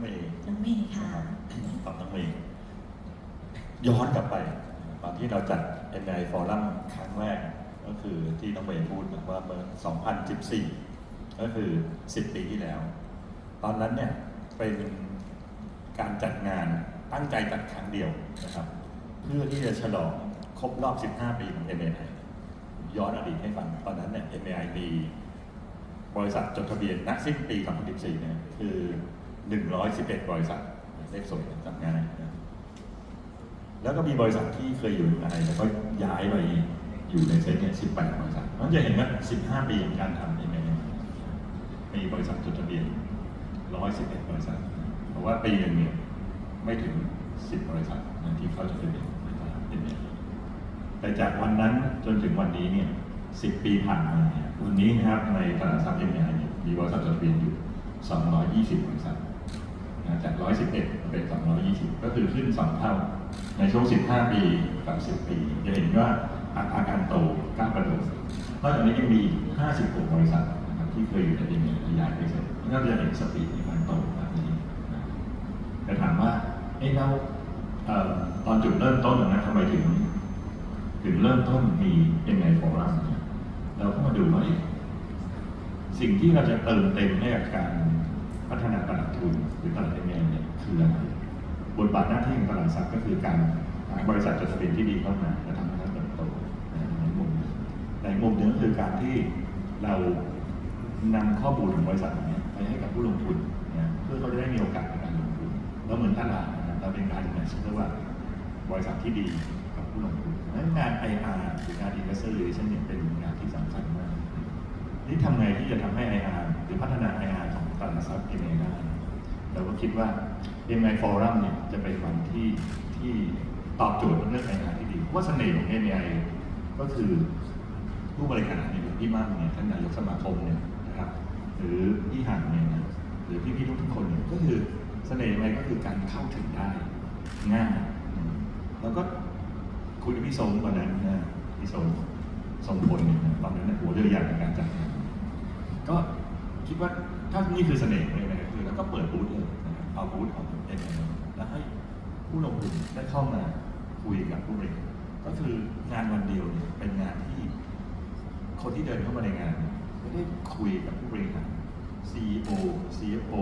เมย์น้องเมย์ค่ะนะครับตอนน้องเมย์ย้อนกลับไป ตอนที่เราจัด MI Forum ครั้งแรก ก็คือที่น้องเมย์พูดว่าเมื่อ 2014 ก็คือ 10 ปีที่แล้ว ตอนนั้นเนี่ยเป็นการจัดงานตั้งใจจัดครั้งเดียวนะครับ เพื่อที่จะฉลองครบรอบ 15 ปีของ MI ย้อนอดีตให้ฟัง ตอนนั้นเนี่ย MI มีบริษัทจดทะเบียนณสิ้นปี 2014 เนี่ยคือ 111 บริษัทเลขสวยจำง่ายนะแล้วก็มีบริษัทที่เคยอยู่ในแล้วก็ย้ายไปอยู่ในเซ็ตเนี่ย18 บริษัทมันจะเห็นว่า 15 ปีของการทำเองเนี่ยมีบริษัทจดทะเบียน 111 บริษัท เพราะว่าปีนึงเนี่ยไม่ถึง 10 บริษัทที่เขาจดทะเบียนในตลาด MA แต่จากวันนั้นจนถึงวันนี้เนี่ย10 ปีผ่านมาเนี่ยวันนี้นะครับในตลาดทรัพย์ MA เนี่ยมีบริษัทจดทะเบียนอยู่ 220 บริษัท นะจาก 111 เป็น 220 ก็คือขึ้น 2 เท่า ในช่วง 15 ปีกับ 10 ปี จะเห็นว่าอัตราการโตก้าวกระโดดนอกจากนี้ยังมีอีก56 บริษัทนะครับที่เคยอยู่ใน MA ขยายไปเสร็จก็จะเห็นสปีดในการโตแบบนี้นะแต่ถามว่าเอ้เอ่อตอนจุดเริ่มต้นนะทำไมถึง ถึงเริ่มต้นมียังไงฟอรัมเนี่ยเราก็มาดูว่าสิ่งที่เราจะเติมเต็มให้กับการ พัฒนาตลาดทุนหรือตลาดเอเมเนี่ยคืออะไรบทบาทหน้าที่ของตลาดทรัพย์ก็คือการบริษัทจดทะเบียนที่ดีเข้ามาและทำให้เขาเติบโตนะในมุมหนึ่งในมุมหนึ่งก็คือการที่เรานำข้อมูลของบริษัทเนี้ไปให้กับผู้ลงทุนนะเพื่อเขาจะได้มีโอกาสในการลงทุนแล้วเหมือนตลาดนะครับเราเป็นการเนี่ยเรียกว่าบริษัทที่ดีกับผู้ลงทุนนั้นงาน IR หรืองาน Investor Relation เนี่ยเป็นงานที่สำคัญมากนี่ทำไงที่จะทำให้ IR หรือพัฒนา IR ของ ตลาดทรัพย์ MA ได้เราก็คิดว่า MA Forum เนี่ยจะเป็นวันที่ที่ตอบโจทย์เรื่อง IR ที่ดีว่าเสน่ห์ของ MA ก็คือผู้บริหารเนี่ยพี่มั่นเนี่ยท่านนายกสมาคมเนี่ยนะครับหรือพี่ห่างเนี่ยหรือพี่ๆทุกคนเนี่ยก็คือเสน่ห์อะไรก็คือการเข้าถึงได้ง่ายแล้วก็คุยกับพี่ทรงตอนนั้นนะพี่ทรงทรงพลเนี่ยนะตอนนั้นหัวเรือใหญ่ในการจัดงานก็คิดว่า ถ้านี่คือเสน่ห์เลยนะคือแล้วก็เปิดบูธเลยนะครับเอาบูธของเอ็มแล้วให้ผู้ลงทุนได้เข้ามาคุยกับผู้บริหารก็คืองานวันเดียวเนี่ยเป็นงานที่ คนที่เดินเข้ามาในงานไม่ได้คุยกับผู้บริหาร CEO CFO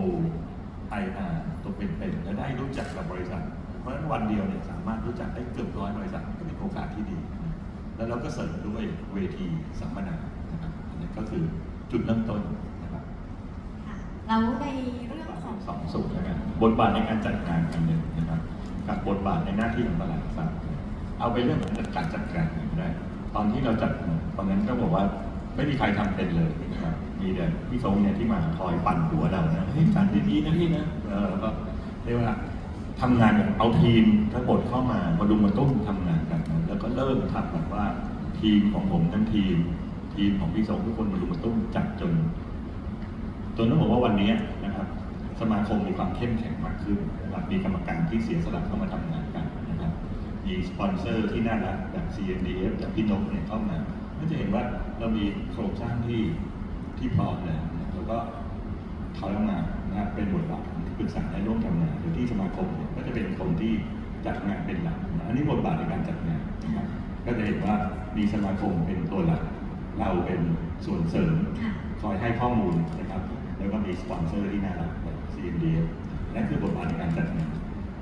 IR ตัวเป็นๆและได้รู้จักกับบริษัท เพราะฉะนั้นวันเดียวเนี่ยสามารถรู้จักได้เกือบร้อยบริษัทก็เป็นโอกาสที่ดี แล้วเราก็เสริมด้วยเวทีสัมมนานะครับอันนี้ก็คือจุดเริ่มต้น แล้วในเรื่องของสองสูตรนะครับบทบาทในการจัดงานอันหนึ่งนะครับกับบทบาทในหน้าที่ของตลาดทรัพย์เอาไปเรื่องของการจัดการก็ได้ ตอนที่เราจัดตอนนั้นก็บอกว่าไม่มีใครทำเป็นเลยนะครับมีแต่พี่ทรงเนี่ยที่มาคอยปั่นหัวเรานะเฮ้ยจัดดีๆนะพี่นะเออแล้วก็เรียกว่าทำงานแบบเอาทีมทั้งหมดเข้ามามาดุมาตุ้มทำงานกันนะแล้วก็เริ่มทำแบบว่าทีมของผมทั้งทีม ทีมของพี่ทรงทุกคนมาดุมมาตุ้มจัดจน ต้องบอกว่าวันนี้นะครับสมาคมมีความเข้มแข็งมากขึ้นนะครับมีกรรมการที่เสียสละเข้ามาทำงานกันนะครับ มีสปอนเซอร์ที่น่ารักแบบ CNDF จากพี่นกเนี่ยเข้ามาก็จะเห็นว่าเรามีโครงสร้างที่ที่พร้อมแล้วนะแล้วก็เขาทำงานนะครับเป็นบทบาทที่ปรึกษาและร่วมทำงานโดยที่สมาคมเนี่ยก็จะเป็นคนที่จัดงานเป็นหลักนะอันนี้บทบาทในการจัดงานนะครับก็จะเห็นว่ามีสมาคมเป็นตัวหลัก เราเป็นส่วนเสริมค่ะคอยให้ข้อมูลนะครับ แล้วก็มีสปอนเซอร์ที่น่ารักแบบ CMDF นั่นคือบทบาทในการจัดงาน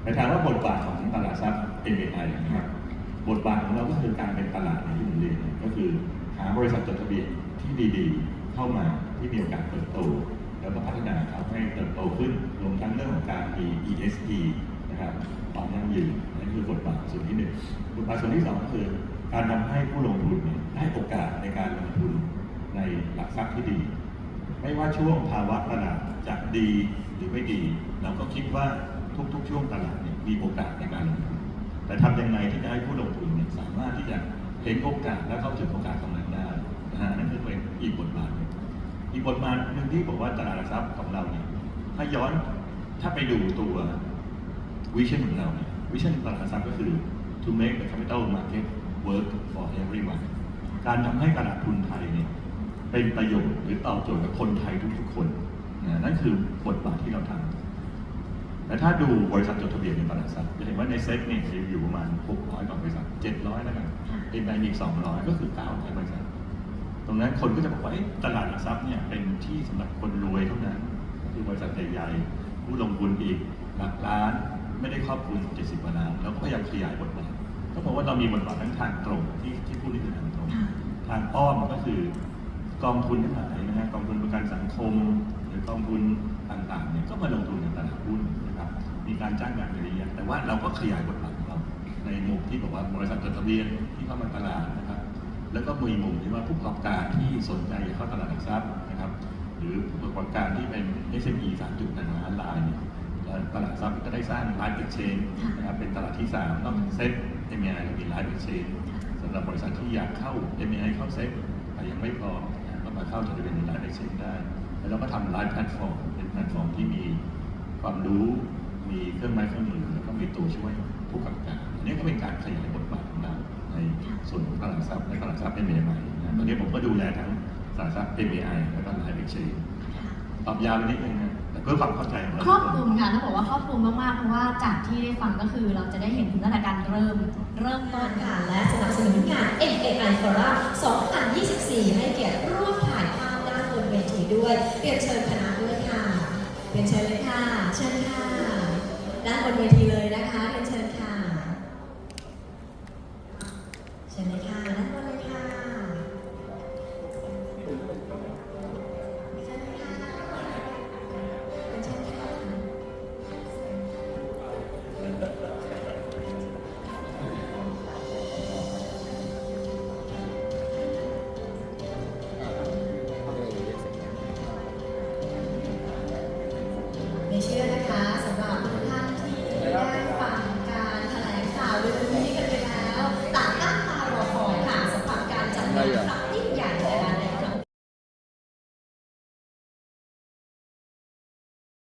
แต่ถามว่าบทบาทของตลาดทรัพย์ MAI นะครับบทบาทของเราก็คือการเป็นตลาดอย่างที่ผมเรียนก็คือหาบริษัทจดทะเบียนที่ดีๆ เข้ามาที่มีโอกาสเติบโต แล้วก็พัฒนาเขาให้เติบโตขึ้นรวมทั้งเรื่องของการมี ESG นะครับความยั่งยืนนั่นคือบทบาทส่วนที่หนึ่งบทบาทส่วนที่สองก็คือการทำให้ผู้ลงทุนนี่ได้โอกาสในการลงทุนในหลักทรัพย์ที่ดี ไม่ว่าช่วงภาวะตลาดจะดีหรือไม่ดี เราก็คิดว่าทุกๆ ช่วงตลาดเนี่ยมีโอกาสในการลงทุนแต่ทำยังไงที่จะให้ผู้ลงทุนเนี่ยสามารถที่จะเห็นโอกาสและเข้าถึงโอกาสตรงนั้นได้นะฮะนั่นคือเป็นอีกบทบาทหนึ่งอีกบทบาทหนึ่งที่บอกว่าตลาดหลักทรัพย์ของเราเนี่ยถ้าย้อนถ้าไปดูตัววิชั่นของเราเนี่ยวิชั่นตลาดหลักทรัพย์ก็คือ to make the capital market work for everyone การทำให้ตลาดทุนไทยเนี่ย เป็นประโยชน์หรือตอบโจทย์กับคนไทยทุกๆคนนะนั่นคือบทบาทที่เราทำแล้วถ้าดูบริษัทจดทะเบียนในตลาดทรัพย์จะเห็นว่าในเซ็ตเนี่ยจะอยู่ประมาณ 600กว่าบริษัท 700 แล้วกันค่ะเอ็นไออีก200 ก็คือ900บริษัท ตรงนั้นคนก็จะบอกว่าเอ๊ะตลาดหลักทรัพย์เนี่ยเป็นที่สำหรับคนรวยเท่านั้น คือบริษัทใหญ่ๆผู้ลงทุนอีกหลักล้านไม่ได้ครอบคลุม70กว่าล้านเราก็พยายามขยายบทบาทก็บอกว่าเรามีบทบาททั้งทางตรงที่ที่พูดนี่คือทางตรงค่ะทางอ้อมก็คือ กองทุนทั้งหลายนะฮะกองทุนประกันสังคม หรือกองทุนต่างๆเนี่ยก็มาลงทุนในตลาดหุ้นนะครับมีการจ้างงานอะไรอย่างแต่ว่าเราก็ขยายบทบาทของเราในมุมที่บอกว่าบริษัทจดทะเบียนที่เข้ามาตลาดนะครับ แล้วก็มีมุมที่ว่าผู้ประกอบการที่สนใจจะเข้าตลาดหลักทรัพย์นะครับ หรือผู้ประกอบการที่เป็น SME 3.1ล้านรายเนี่ยแล้วตลาดหลักทรัพย์ก็ได้สร้างไลฟ์เอ็กชแนนนะครับเป็นตลาดที่3นอกจากเซ็ต MI เรามีไลฟ์เอ็กชแนนสำหรับบริษัทที่อยากเข้า MI เข้าเซ็ต ยังไม่พอก็มาเข้าจดทะเบียนในไลฟ์เอ็กชแนนได้ แล้วเราก็ทำไลฟ์แพลตฟอร์มเป็นแพลตฟอร์มที่มีความรู้มีเครื่องไม้เครื่องมือแล้วก็มีตัวช่วยผู้ประกอบการอันนี้ก็เป็นการขยายบทบาทของเราในส่วนของตลาดหลักทรัพย์และตลาดหลักทรัพย์ MI นะตอนนี้ผมก็ดูแลทั้งตลาดหลักทรัพย์ MI และก็ไลฟ์เอ็กชนนค่ะตอบยาวนิดนึงนะแต่เพื่อความเข้าใจของเราครอบคลุมค่ะต้องบอกว่าครอบคลุมมากๆเพราะว่าจากที่ได้ฟังก็คือเราจะได้เห็นถึงตั้งแต่การเริ่มเริ่มต้นค่ะค่ะและสนับสนุนงาน MAI Forum ด้วยเรียนเชิญคณะด้วยค่ะเรียนเชิญเลยค่ะ เชิญค่ะด้านบนเวที